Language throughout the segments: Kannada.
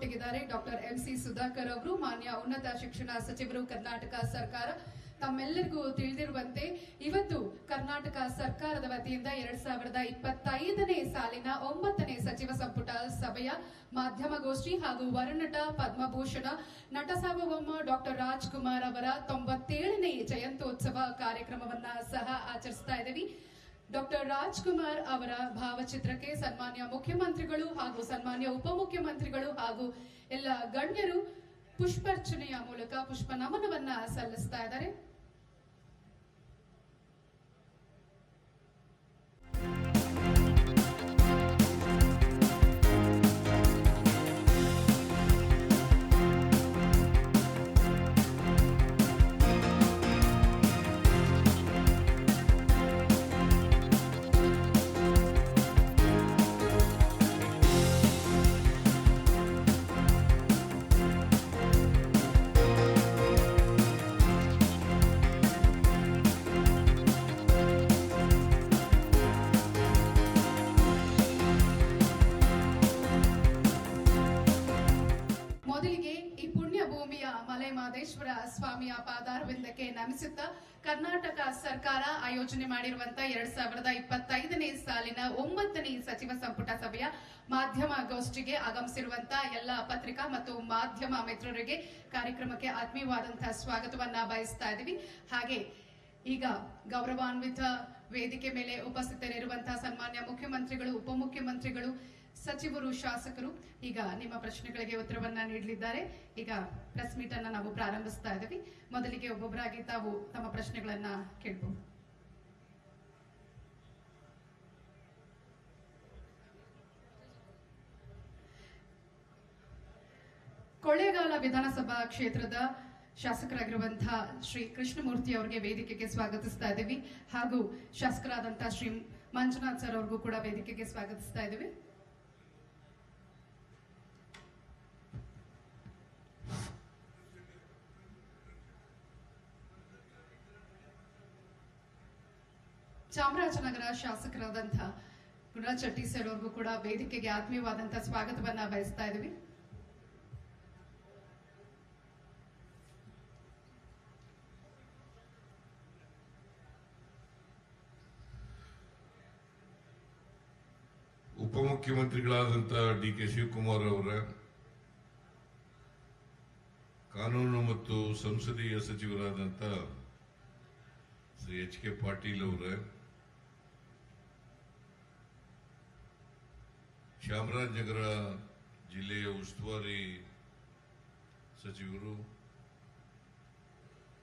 ನಮ್ಮೊಟ್ಟಿಗಿದ್ದಾರೆ ಡಾಕ್ಟರ್ ಎಂ ಸಿ ಸುಧಾಕರ್ ಅವರು, ಮಾನ್ಯ ಉನ್ನತ ಶಿಕ್ಷಣ ಸಚಿವರು, ಕರ್ನಾಟಕ ಸರ್ಕಾರ ತಮ್ಮೆಲ್ಲರಿಗೂ ತಿಳಿದಿರುವಂತೆ ಇವತ್ತು ಕರ್ನಾಟಕ ಸರ್ಕಾರದ ವತಿಯಿಂದ ಎರಡ್ ಸಾವಿರದ ಇಪ್ಪತ್ತೈದನೇ ಸಾಲಿನ ಒಂಬತ್ತನೇ ಸಚಿವ ಸಂಪುಟ ಸಭೆಯ ಮಾಧ್ಯಮಗೋಷ್ಠಿ ಹಾಗೂ ವರುಣಟ ಪದ್ಮಭೂಷಣ, ನಟ ಸಾರ್ವಭೌಮ ಡಾಕ್ಟರ್ ರಾಜ್ಕುಮಾರ್ ಅವರ ತೊಂಬತ್ತೇಳನೇ ಜಯಂತೋತ್ಸವ ಕಾರ್ಯಕ್ರಮವನ್ನ ಸಹ ಆಚರಿಸ್ತಾ ಇದ್ದೀವಿ. ಡಾಕ್ಟರ್ ರಾಜ್ಕುಮಾರ್ ಅವರ ಭಾವಚಿತ್ರಕ್ಕೆ ಸನ್ಮಾನ್ಯ ಮುಖ್ಯಮಂತ್ರಿಗಳು ಹಾಗೂ ಸನ್ಮಾನ್ಯ ಉಪಮುಖ್ಯಮಂತ್ರಿಗಳು ಹಾಗೂ ಎಲ್ಲ ಗಣ್ಯರು ಪುಷ್ಪಾರ್ಚನೆಯ ಮೂಲಕ ಪುಷ್ಪ ನಮನವನ್ನ ಸಲ್ಲಿಸ್ತಾ ಇದ್ದಾರೆ. ಮಹದೇಶ್ವರ ಸ್ವಾಮಿಯ ಪಾದಾರವಿಂದಕ್ಕೆ ನಮಿಸುತ್ತಾ ಕರ್ನಾಟಕ ಸರ್ಕಾರ ಆಯೋಜನೆ ಮಾಡಿರುವಂತ ಎರಡ್ ಸಾವಿರದ ಇಪ್ಪತ್ತೈದನೇ ಸಾಲಿನ ಒಂಬತ್ತನೇ ಸಚಿವ ಸಂಪುಟ ಸಭೆಯ ಮಾಧ್ಯಮ ಗೋಷ್ಠಿಗೆ ಆಗಮಿಸಿರುವಂತ ಎಲ್ಲ ಪತ್ರಿಕಾ ಮತ್ತು ಮಾಧ್ಯಮ ಮಿತ್ರರಿಗೆ ಕಾರ್ಯಕ್ರಮಕ್ಕೆ ಆತ್ಮೀಯವಾದಂತಹ ಸ್ವಾಗತವನ್ನ ಬಯಸ್ತಾ ಇದ್ದೀವಿ. ಹಾಗೆ ಈಗ ಗೌರವಾನ್ವಿತ ವೇದಿಕೆ ಮೇಲೆ ಉಪಸ್ಥಿತರಿರುವಂತಹ ಸನ್ಮಾನ್ಯ ಮುಖ್ಯಮಂತ್ರಿಗಳು, ಉಪಮುಖ್ಯಮಂತ್ರಿಗಳು ಸಚಿವರು, ಶಾಸಕರು ಈಗ ನಿಮ್ಮ ಪ್ರಶ್ನೆಗಳಿಗೆ ಉತ್ತರವನ್ನ ನೀಡಲಿದ್ದಾರೆ. ಈಗ ಪ್ರೆಸ್ ಮೀಟ್ ಅನ್ನ ನಾವು ಪ್ರಾರಂಭಿಸ್ತಾ ಇದ್ದೀವಿ. ಮೊದಲಿಗೆ ಒಬ್ಬೊಬ್ಬರಾಗಿ ತಾವು ತಮ್ಮ ಪ್ರಶ್ನೆಗಳನ್ನ ಕೇಳಬಹುದು ಕೊಳ್ಳೇಗಾಲ ವಿಧಾನಸಭಾ ಕ್ಷೇತ್ರದ ಶಾಸಕರಾಗಿರುವಂತಹ ಶ್ರೀ ಕೃಷ್ಣಮೂರ್ತಿ ಅವರಿಗೆ ವೇದಿಕೆಗೆ ಸ್ವಾಗತಿಸ್ತಾ ಇದ್ದೀವಿ. ಹಾಗೂ ಶಾಸಕರಾದಂತಹ ಶ್ರೀ ಮಂಜುನಾಥ್ ಸರ್ ಅವ್ರಿಗೂ ಕೂಡ ವೇದಿಕೆಗೆ ಸ್ವಾಗತಿಸ್ತಾ ಇದ್ದೀವಿ. ಚಾಮರಾಜನಗರ ಶಾಸಕರಾದಂತಹ ಗುರುರಾಜ್ ಚಟ್ಟಿ ಸರ್ ಕೂಡ ವೇದಿಕೆಗೆ ಆತ್ಮೀಯವಾದಂತಹ ಸ್ವಾಗತವನ್ನ ಬಯಸ್ತಾ ಇದ್ದೀವಿ. ಉಪಮುಖ್ಯಮಂತ್ರಿಗಳಾದಂಥ ಡಿ ಕೆ ಶಿವಕುಮಾರ್ ಅವರ ಕಾನೂನು ಮತ್ತು ಸಂಸದೀಯ ಸಚಿವರಾದಂಥ ಶ್ರೀ ಎಚ್ ಕೆ ಪಾಟೀಲ್ ಅವರ ಚಾಮರಾಜನಗರ ಜಿಲ್ಲೆಯ ಉಸ್ತುವಾರಿ ಸಚಿವರು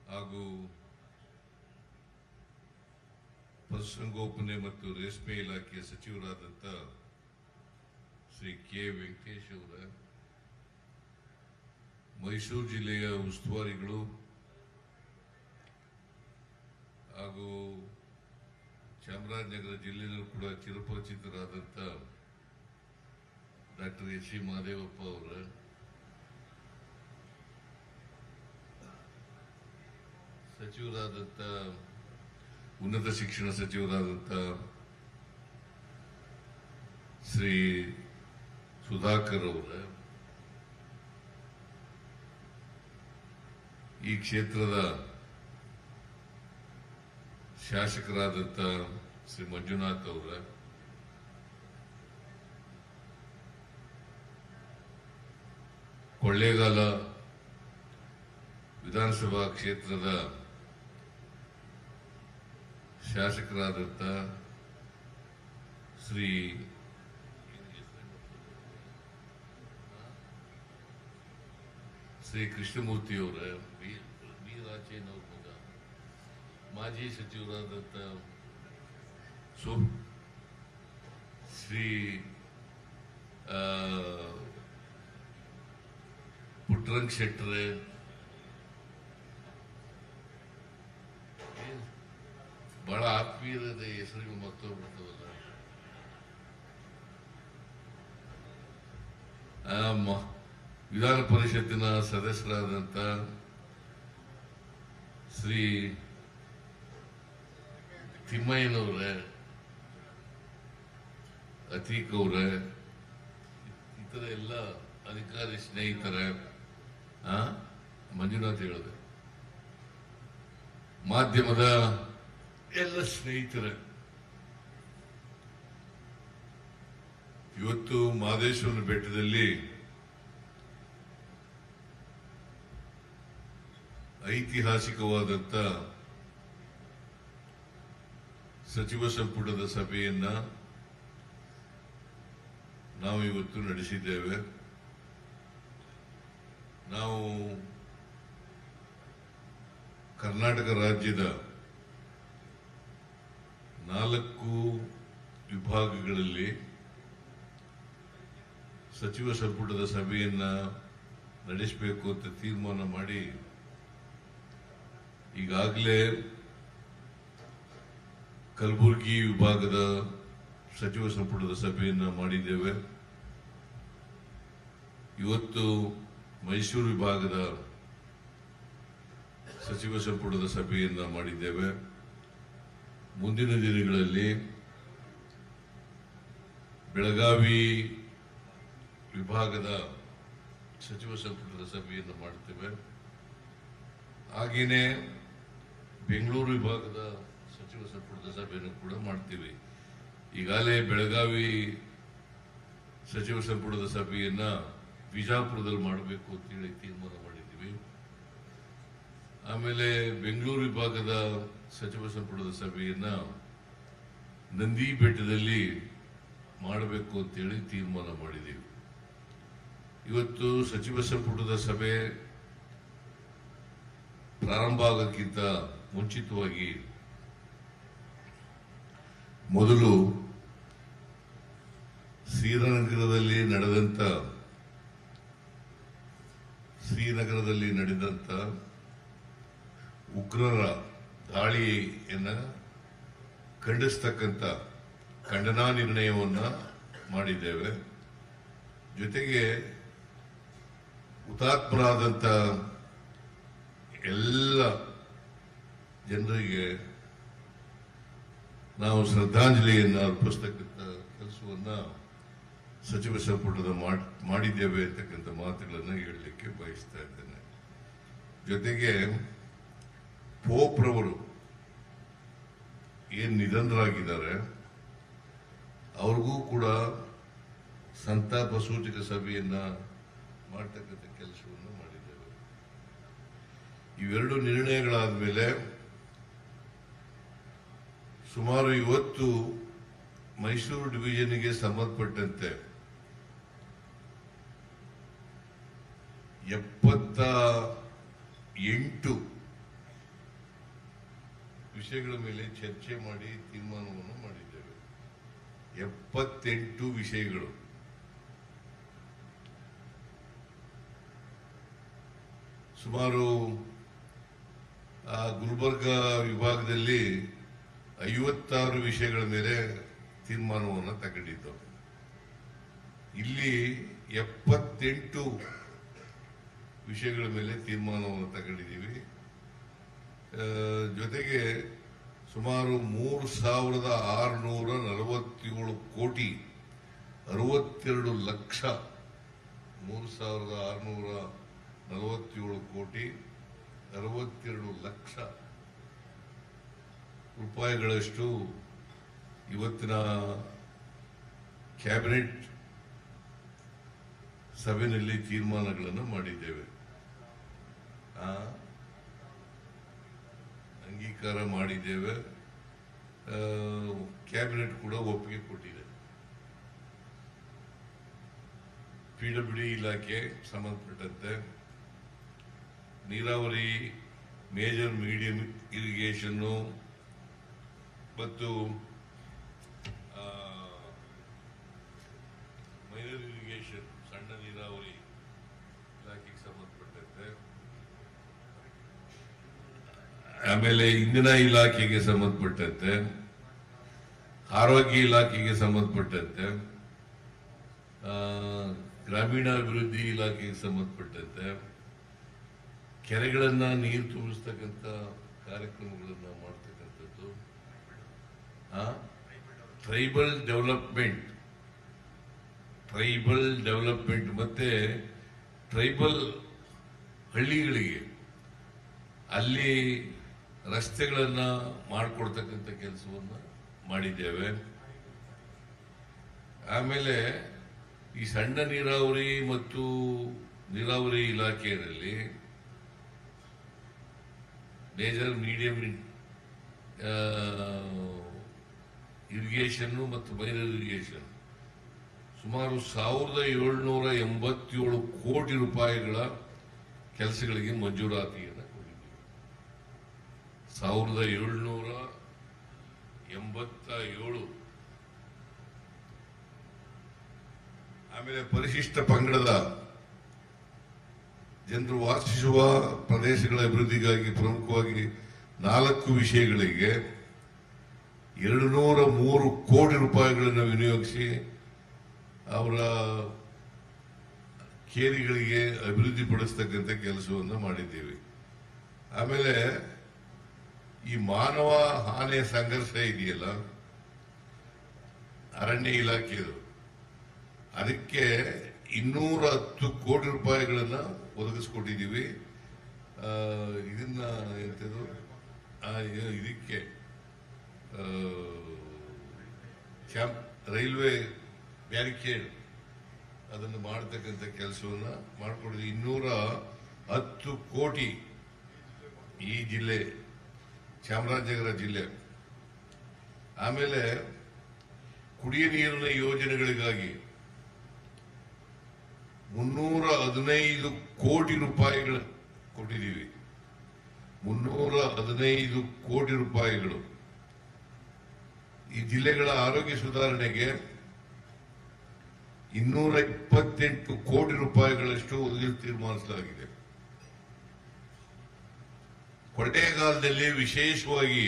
ಹಾಗೂ ಪಶುಸಂಗೋಪನೆ ಮತ್ತು ರೇಷ್ಮೆ ಇಲಾಖೆಯ ಸಚಿವರಾದಂಥ ಶ್ರೀ ಕೆ ವೆಂಕಟೇಶ್ ಅವರ ಮೈಸೂರು ಜಿಲ್ಲೆಯ ಉಸ್ತುವಾರಿಗಳು ಹಾಗೂ ಚಾಮರಾಜನಗರ ಜಿಲ್ಲೆಯಲ್ಲೂ ಕೂಡ ಚಿರಪರಿಚಿತರಾದಂಥ ಡಾಕ್ಟರ್ ಎಚ್ ಸಿ ಮಹದೇವಪ್ಪ ಅವರ ಸಚಿವರಾದಂಥ ಉನ್ನತ ಶಿಕ್ಷಣ ಸಚಿವರಾದಂಥ ಶ್ರೀ ಸುಧಾಕರ್ ಅವರ ಈ ಕ್ಷೇತ್ರದ ಶಾಸಕರಾದಂಥ ಶ್ರೀ ಮಂಜುನಾಥ್ ಅವರ ಕೊಳ್ಳೇಗಾಲ ವಿಧಾನಸಭಾ ಕ್ಷೇತ್ರದ ಶಾಸಕರಾದಂಥ ಶ್ರೀ ಶ್ರೀ ಕೃಷ್ಣಮೂರ್ತಿಯವರ ವೀರಾಚೇನವ್ರ ಮಗ ಮಾಜಿ ಸಚಿವರಾದಂಥ ಸೋ ಶ್ರೀ ಪುಟ್ಟರಂಗ್ ಶೆಟ್ಟರೆ ಬಹಳ ಆತ್ಮೀಯದ ಹೆಸರು ಮತ್ತೋಗ್ಬಿಡ್ತವಲ್ಲ ವಿಧಾನ ಪರಿಷತ್ತಿನ ಸದಸ್ಯರಾದಂತ ಶ್ರೀ ತಿಮ್ಮಯ್ಯನವ್ರೆ, ಅತೀಕ್ ಅವ್ರೆ, ಇತರ ಎಲ್ಲ ಅಧಿಕಾರಿ ಸ್ನೇಹಿತರ ಮಂಜುನಾಥ್ ಹೇಳಿದೆ. ಮಾಧ್ಯಮದ ಎಲ್ಲ ಸ್ನೇಹಿತರ, ಇವತ್ತು ಮಾದೇಶ್ವರನ ಬೆಟ್ಟದಲ್ಲಿ ಐತಿಹಾಸಿಕವಾದಂತ ಸಚಿವ ಸಂಪುಟದ ಸಭೆಯನ್ನ ನಾವು ಇವತ್ತು ನಡೆಸಿದ್ದೇವೆ. ನಾವು ಕರ್ನಾಟಕ ರಾಜ್ಯದ ನಾಲ್ಕು ವಿಭಾಗಗಳಲ್ಲಿ ಸಚಿವ ಸಂಪುಟದ ಸಭೆಯನ್ನು ನಡೆಸಬೇಕು ಅಂತ ತೀರ್ಮಾನ ಮಾಡಿ ಈಗಾಗಲೇ ಕಲಬುರಗಿ ವಿಭಾಗದ ಸಚಿವ ಸಂಪುಟದ ಸಭೆಯನ್ನು ಮಾಡಿದ್ದೇವೆ. ಇವತ್ತು ಮೈಸೂರು ವಿಭಾಗದ ಸಚಿವ ಸಂಪುಟದ ಸಭೆಯಿಂದ ಮಾಡಿದ್ದೇವೆ. ಮುಂದಿನ ದಿನಗಳಲ್ಲಿ ಬೆಳಗಾವಿ ವಿಭಾಗದ ಸಚಿವ ಸಂಪುಟದ ಸಭೆಯನ್ನು ಮಾಡ್ತೇವೆ. ಹಾಗೆಯೇ ಬೆಂಗಳೂರು ವಿಭಾಗದ ಸಚಿವ ಸಂಪುಟದ ಸಭೆಯನ್ನು ಕೂಡ ಮಾಡ್ತೀವಿ. ಈಗಾಗಲೇ ಬೆಳಗಾವಿ ಸಚಿವ ಸಂಪುಟದ ಸಭೆಯನ್ನ ಬಿಜಾಪುರದಲ್ಲಿ ಮಾಡಬೇಕು ಅಂತೇಳಿ ತೀರ್ಮಾನ ಮಾಡಿದ್ದೀವಿ. ಆಮೇಲೆ ಬೆಂಗಳೂರು ವಿಭಾಗದ ಸಚಿವ ಸಂಪುಟದ ಸಭೆಯನ್ನ ನಂದಿ ಬೆಟ್ಟದಲ್ಲಿ ಮಾಡಬೇಕು ಅಂತೇಳಿ ತೀರ್ಮಾನ ಮಾಡಿದ್ದೀವಿ. ಇವತ್ತು ಸಚಿವ ಸಂಪುಟದ ಸಭೆ ಪ್ರಾರಂಭ ಆಗೋಕ್ಕಿಂತ ಮುಂಚಿತವಾಗಿ ಮೊದಲು ಶ್ರೀನಗರದಲ್ಲಿ ನಡೆದಂತ ಶ್ರೀನಗರದಲ್ಲಿ ನಡೆದಂತ ಉಗ್ರರ ದಾಳಿಯನ್ನ ಖಂಡಿಸ್ತಕ್ಕಂಥ ಖಂಡನಾ ನಿರ್ಣಯವನ್ನ ಮಾಡಿದ್ದೇವೆ. ಜೊತೆಗೆ ಹುತಾತ್ಮರಾದಂಥ ಎಲ್ಲ ಜನರಿಗೆ ನಾವು ಶ್ರದ್ಧಾಂಜಲಿಯನ್ನು ಅರ್ಪಿಸ್ತಕ್ಕಂಥ ಕೆಲಸವನ್ನ ಸಚಿವ ಸಂಪುಟದ ಮಾಡ್- ಮಾಡಿದ್ದೇವೆ ಅಂತಕ್ಕಂಥ ಮಾತುಗಳನ್ನು ಬಯಸ್ತಾ ಇದ್ದೇನೆ. ಜೊತೆಗೆ ಪೋಪ್ರವರು ಏನ್ ನಿಧನರಾಗಿದ್ದಾರೆ, ಅವ್ರಿಗೂ ಕೂಡ ಸಂತಾಪ ಸೂಚಕ ಸಭೆಯನ್ನ ಮಾಡ್ತಕ್ಕಂಥ ಕೆಲಸವನ್ನು ಮಾಡಿದ್ದೇವೆ ಇವೆರಡು ನಿರ್ಣಯಗಳಾದ ಮೇಲೆ ಸುಮಾರು ಇವತ್ತು ಮೈಸೂರು ಡಿವಿಷನ್ಗೆ ಸಂಬಂಧಪಟ್ಟಂತೆ ಎಪ್ಪತ್ತ ಎಂಟು ವಿಷಯಗಳ ಮೇಲೆ ಚರ್ಚೆ ಮಾಡಿ ತೀರ್ಮಾನವನ್ನು ಮಾಡಿದ್ದೇವೆ. ಎಪ್ಪತ್ತೆಂಟು ವಿಷಯಗಳು. ಸುಮಾರು, ಆ, ಗುಲ್ಬರ್ಗ ವಿಭಾಗದಲ್ಲಿ ಐವತ್ತಾರು ವಿಷಯಗಳ ಮೇಲೆ ತೀರ್ಮಾನವನ್ನು ತಗೊಂಡಿದ್ದವು. ಇಲ್ಲಿ ಎಪ್ಪತ್ತೆಂಟು ವಿಷಯಗಳ ಮೇಲೆ ತೀರ್ಮಾನವನ್ನು ತಗೊಂಡಿದ್ದೀವಿ. ಜೊತೆಗೆ ಸುಮಾರು ಮೂರು ಸಾವಿರದ ಆರುನೂರ ನಲವತ್ತೇಳು ಕೋಟಿ ಅರವತ್ತೆರಡು ಲಕ್ಷ ಮೂರು ಸಾವಿರದ ಆರುನೂರ ನಲವತ್ತೇಳು ಕೋಟಿ ಅರವತ್ತೆರಡು ಲಕ್ಷ ರೂಪಾಯಿಗಳಷ್ಟು ಇವತ್ತಿನ ಕ್ಯಾಬಿನೆಟ್ ಸಭೆಯಲ್ಲಿ ತೀರ್ಮಾನಗಳನ್ನು ಮಾಡಿದ್ದೇವೆ. ಅಂಗೀಕಾರ ಮಾಡಿದ್ದೇವೆ. ಕ್ಯಾಬಿನೆಟ್ ಕೂಡ ಒಪ್ಪಿಗೆ ಕೊಟ್ಟಿದೆ. ಪಿಡಬ್ಲ್ಯೂ ಇಲಾಖೆ ಸಂಬಂಧಪಟ್ಟಂತೆ ನೀರಾವರಿ ಮೇಜರ್ ಮೀಡಿಯಂ ಇರಿಗೇಷನ್ನು ಮತ್ತು ಮೈನರ್ ಇರಿಗೇಷನ್ ಸಣ್ಣ ನೀರಾವರಿ ಇಲಾಖೆಗೆ ಸಂಬಂಧಪಟ್ಟಂತೆ ಆಮೇಲೆ ಇಂಧನ ಇಲಾಖೆಗೆ ಸಂಬಂಧಪಟ್ಟಂತೆ, ಆರೋಗ್ಯ ಇಲಾಖೆಗೆ ಸಂಬಂಧಪಟ್ಟಂತೆ ಗ್ರಾಮೀಣಾಭಿವೃದ್ಧಿ ಇಲಾಖೆಗೆ ಸಂಬಂಧಪಟ್ಟಂತೆ ಕೆರೆಗಳನ್ನ ನೀರು ತುಂಬಿಸ್ತಕ್ಕಂಥ ಕಾರ್ಯಕ್ರಮಗಳನ್ನ ಮಾಡ್ತಕ್ಕಂಥದ್ದು ಟ್ರೈಬಲ್ ಡೆವಲಪ್ಮೆಂಟ್ ಟ್ರೈಬಲ್ ಡೆವಲಪ್ಮೆಂಟ್ ಮತ್ತೆ ಟ್ರೈಬಲ್ ಹಳ್ಳಿಗಳಿಗೆ. ಅಲ್ಲಿ ರಸ್ತೆಗಳನ್ನ ಮಾಡಿಕೊಡ್ತಕ್ಕಂಥ ಕೆಲಸವನ್ನು ಮಾಡಿದ್ದೇವೆ. ಆಮೇಲೆ ಈ ಸಣ್ಣ ನೀರಾವರಿ ಮತ್ತು ನೀರಾವರಿ ಇಲಾಖೆಯಲ್ಲಿ ಮೇಜರ್, ಮೀಡಿಯಂ ಇರಿಗೇಷನ್ ಮತ್ತು ಮೈನರ್ ಇರಿಗೇಷನ್. ಸುಮಾರು ಸಾವಿರದ ಏಳ್ನೂರ ಎಂಬತ್ತೇಳು ಕೋಟಿ ರೂಪಾಯಿಗಳ ಕೆಲಸಗಳಿಗೆ ಮಂಜೂರಾತಿಯನ್ನು ಸಾವಿರದ ಏಳ್ನೂರ ಎಂಬತ್ತ ಏಳು ಆಮೇಲೆ ಪರಿಶಿಷ್ಟ ಪಂಗಡದ ಜನರು ವಾಸಿಸುವ ಪ್ರದೇಶಗಳ ಅಭಿವೃದ್ಧಿಗಾಗಿ ಪ್ರಮುಖವಾಗಿ ನಾಲ್ಕು ವಿಷಯಗಳಿಗೆ ಎರಡು ನೂರ ಮೂರು ಕೋಟಿ ರೂಪಾಯಿಗಳನ್ನು ವಿನಿಯೋಗಿಸಿ ಅವರ ಕೇರಿಗಳಿಗೆ ಅಭಿವೃದ್ಧಿಪಡಿಸ್ತಕ್ಕಂಥ ಕೆಲಸವನ್ನು ಮಾಡಿದ್ದೀವಿ. ಆಮೇಲೆ ಈ ಮಾನವ ಹಾನಿಯ ಸಂಘರ್ಷ ಇದೆಯಲ್ಲ? ಅರಣ್ಯ ಇಲಾಖೆಯದು ಅದಕ್ಕೆ ಇನ್ನೂರ ಹತ್ತು ಕೋಟಿ ರೂಪಾಯಿಗಳನ್ನ ಒದಗಿಸ್ಕೊಟ್ಟಿದ್ದೀವಿ. ಇದನ್ನ ಹೇಳ್ತಿದ್ರು ಇದಕ್ಕೆ ರೈಲ್ವೆ ಬ್ಯಾರಿಕೇಡ್ ಅದನ್ನು ಮಾಡತಕ್ಕಂಥ ಕೆಲಸವನ್ನ ಮಾಡಿಕೊಡಿದ್ವಿ ಇನ್ನೂರ ಹತ್ತು ಕೋಟಿ ಈ ಜಿಲ್ಲೆ ಚಾಮರಾಜನಗರ ಜಿಲ್ಲೆ. ಆಮೇಲೆ ಕುಡಿಯ ನೀರಿನ ಯೋಜನೆಗಳಿಗಾಗಿ ಮುನ್ನೂರ ಹದಿನೈದು ಕೋಟಿ ರೂಪಾಯಿಗಳು ಕೊಟ್ಟಿದ್ದೀವಿ. ಮುನ್ನೂರ ಹದಿನೈದು ಕೋಟಿ ರೂಪಾಯಿಗಳು. ಈ ಜಿಲ್ಲೆಗಳ ಆರೋಗ್ಯ ಸುಧಾರಣೆಗೆ ಇನ್ನೂರ ಇಪ್ಪತ್ತೆಂಟು ಕೋಟಿ ರೂಪಾಯಿಗಳಷ್ಟು ಒದಗಿ ತೀರ್ಮಾನಿಸಲಾಗಿದೆ. ಕೊಳ್ಳೇಗಾಲದಲ್ಲಿ ವಿಶೇಷವಾಗಿ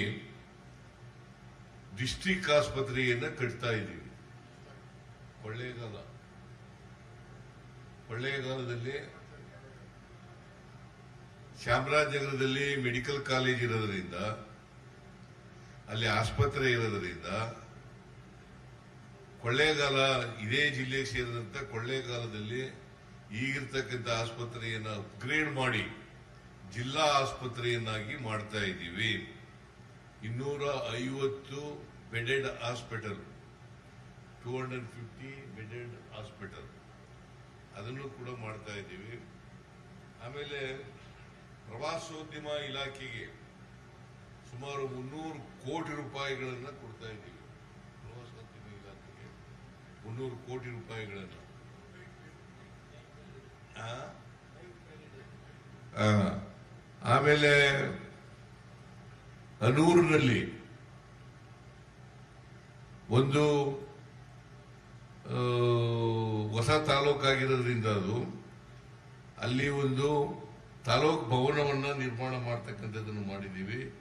ಡಿಸ್ಟಿಕ್ ಆಸ್ಪತ್ರೆಯನ್ನ ಕಟ್ತಾ ಇದ್ದೀವಿ. ಕೊಳ್ಳೇಗಾಲ. ಕೊಳ್ಳೇಗಾಲದಲ್ಲಿ ಚಾಮರಾಜನಗರದಲ್ಲಿ ಮೆಡಿಕಲ್ ಕಾಲೇಜ್ ಇರೋದ್ರಿಂದ, ಅಲ್ಲಿ ಆಸ್ಪತ್ರೆ ಇರೋದ್ರಿಂದ ಕೊಳ್ಳೇಗಾಲ ಇದೇ ಜಿಲ್ಲೆಗೆ ಸೇರಿದಂತ ಕೊಳ್ಳೇಗಾಲದಲ್ಲಿ ಈಗಿರ್ತಕ್ಕಂಥ ಆಸ್ಪತ್ರೆಯನ್ನು ಅಪ್ಗ್ರೇಡ್ ಮಾಡಿ ಜಿಲ್ಲಾ ಆಸ್ಪತ್ರೆಯನ್ನಾಗಿ ಮಾಡ್ತಾ ಇದ್ದೀವಿ. ಇನ್ನೂರ ಐವತ್ತು bedded hospital two hundred fifty bedded hospital ಅದನ್ನು ಕೂಡ ಮಾಡ್ತಾ ಇದ್ದೀವಿ. ಆಮೇಲೆ ಪ್ರವಾಸೋದ್ಯಮ ಇಲಾಖೆಗೆ ಸುಮಾರು ಮುನ್ನೂರು ಕೋಟಿ ರೂಪಾಯಿಗಳನ್ನು ಕೊಡ್ತಾ ಇದ್ದೀವಿ. ಪ್ರವಾಸೋದ್ಯಮ ಇಲಾಖೆಗೆ ಮುನ್ನೂರು ಕೋಟಿ ರೂಪಾಯಿಗಳನ್ನು. ಆಮೇಲೆ ಅನೂರಿನಲ್ಲಿ ಒಂದು ಹೊಸ ತಾಲೂಕಾಗಿರೋದ್ರಿಂದ ಅದು ಅಲ್ಲಿ ಒಂದು ತಾಲೂಕ್ ಭವನವನ್ನು ನಿರ್ಮಾಣ ಮಾಡ್ತಕ್ಕಂಥದ್ದನ್ನು ಮಾಡಿದ್ದೀವಿ.